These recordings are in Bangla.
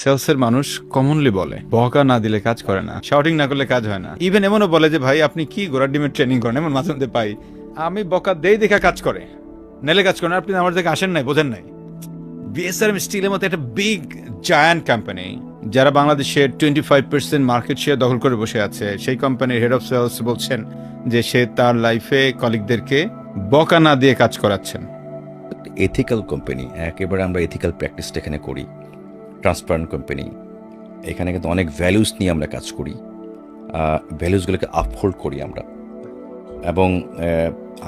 সেলসের মানুষ কমনলি বলে বকা না দিলে কাজ করে না শাউটিং না করলে কাজ হয় না। ইভেন এমনও বলে যে, ভাই, আপনি কি গোড়ার ডিমের ট্রেনিং করেন? এমন মাঝে মধ্যে পাই, আমি বকা দেই দেখা কাজ করে, নেলে কাজ করেন আপনি আমার থেকে আসেন নাই, বোঝেন নাই। বিএসআরএম স্টিলের মতো একটা বিগ জায়ান্ট কোম্পানি যারা বাংলাদেশের twenty five percent market share দখল করে বসে আছে, সেই কোম্পানির হেড অফ সেলস বলছেন যে, সে তার লাইফে কলিগদেরকে বকা না দিয়ে কাজ করাচ্ছেন। এথিক্যাল কোম্পানি একেবারে আমরা এথিক্যাল প্র্যাকটিসটা এখানে করি। ট্রান্সপারেন্ট কোম্পানি এখানে কিন্তু অনেক ভ্যালুস নিয়ে আমরা কাজ করি। ভ্যালুসগুলোকে আপহোল্ড করি আমরা। এবং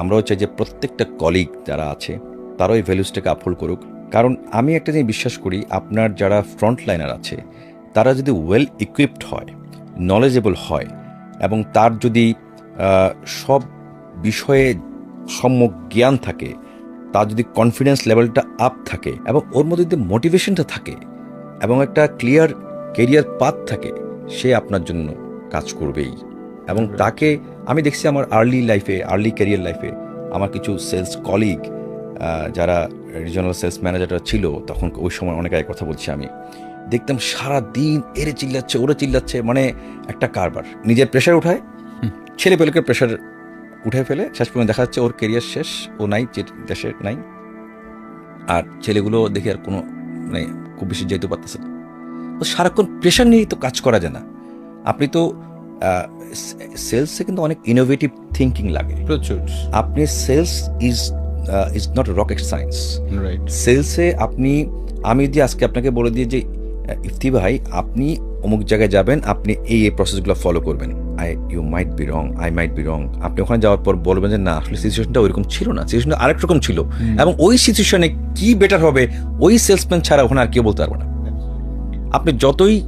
আমরাও চাই যে প্রত্যেকটা কলিগ যারা আছে, তারাও এই ভ্যালুসটাকে আপহোল্ড করুক। কারণ আমি একটা জিনিস বিশ্বাস করি, আপনার যারা ফ্রন্ট লাইনার আছে, তারা যদি ওয়েল ইকুইপড হয় নলেজেবল হয়, এবং তার যদি সব বিষয়ে সম্যক জ্ঞান থাকে, তার যদি কনফিডেন্স লেভেলটা আপ থাকে, এবং ওর মধ্যে যদি মোটিভেশনটা থাকে এবং একটা ক্লিয়ার কেরিয়ার পাথ থাকে সে আপনার জন্য কাজ করবেই। এবং তাকে আমি দেখছি আমার আর্লি লাইফে আর্লি ক্যারিয়ার লাইফে আমার কিছু সেলস কলিগ যারা রিজনাল সেলস ম্যানেজাররা ছিল তখন ওই সময় অনেক আগে কথা বলছি আমি। দেখতাম সারা দিন এরে চিল্লাচ্ছে ওরে চিল্লাচ্ছে মানে একটা কারবার। নিজের প্রেশার উঠায় ছেলে পেলেকে প্রেশার উঠে ফেলে শেষ পর্যন্ত দেখা যাচ্ছে ওর কেরিয়ার শেষ ও নাই যে দেশে নাই। আর ছেলেগুলো দেখে আর কোনো মানে খুব বেশি যেতে পারতেছে না। তো সারাক্ষণ প্রেশার নিয়েই তো কাজ করা যায় না। আপনি তো সেলসে কিন্তু অনেক ইনোভেটিভ থিঙ্কিং লাগে। প্রচুর। আপনি sales is is not rocket science right সেলসে আপনি আমি যদি আজকে আপনাকে বলে দিই যে ইফতি ভাই আপনি অমুক জায়গায় যাবেন আপনি এই এই প্রসেসগুলো ফলো করবেন। I you might be wrong I might be wrong আপনি ওখানে যাওয়ার পর বলবেন যে না আসলে সিচুয়েশনটা ওইরকম ছিল না। সিচুয়েশনটা আরেক রকম ছিল। এবং ওই সিচুয়েশনে কি বেটার হবে? ওই সেলসম্যান ছাড়া ওখানে আর কেউ বলতে পারবে না। আপনি যতই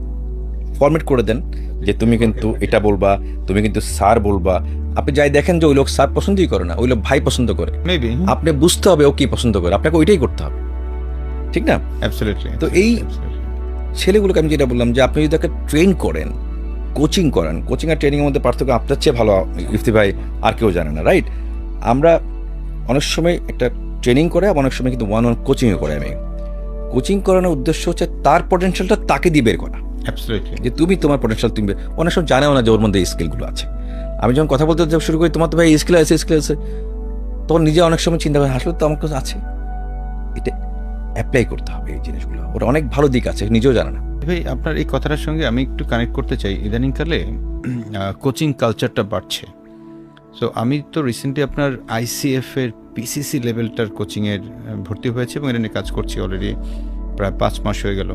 ফরম্যাট করে দেন যে তুমি কিন্তু এটা বলবা তুমি কিন্তু স্যার বলবা। আপনি যাই দেখেন যে ওই লোক স্যার পছন্দই করে না ওই লোক ভাই পছন্দ করে। মেবি আপনি বুঝতে হবে ও কি পছন্দ করে। আপনাকে ওইটাই করতে হবে। ঠিক না? অ্যাবসলিউটলি তো এই- ছেলেগুলোকে আমি যেটা বললাম যে আপনি যদি তাকে ট্রেন করেন কোচিং করান। কোচিং আর ট্রেনিংয়ের মধ্যে পার্থক্য আপনার চেয়ে ভালো ইফতি ভাই আর কেউ জানে না রাইট আমরা অনেক সময় একটা ট্রেনিং করে আবার অনেক সময় কিন্তু ওয়ান ওয়ান কোচিংও করে আমি। কোচিং করানোর উদ্দেশ্য হচ্ছে তার পটেনশিয়ালটা তাকে দিয়ে বের করা। যে তুমি তোমার পটেনশিয়াল তুমি অনেক সময় জানেও না যে ওর মধ্যে এই স্কিলগুলো আছে। আমি যখন কথা বলতে শুরু করি তোমার তো ভাই স্কিল আছে স্কিল আছে। তখন নিজে অনেক সময় চিন্তা করি আসলে তো আমার কাছে আছে। এটা অ্যাপ্লাই করতে হবে এই জিনিসগুলো। ওটা অনেক ভালো দিক আছে নিজেও জানে না। ভাই, আপনার এই কথাটার সঙ্গে আমি একটু কানেক্ট করতে চাই। ইদানিংকালে কোচিং কালচারটা বাড়ছে। সো আমি তো রিসেন্টলি আপনার আইসিএফ এর পিসিসি লেভেলটার কোচিংয়ের ভর্তি হয়েছে এবং এটা নিয়ে কাজ করছি অলরেডি প্রায় পাঁচ মাস হয়ে গেল।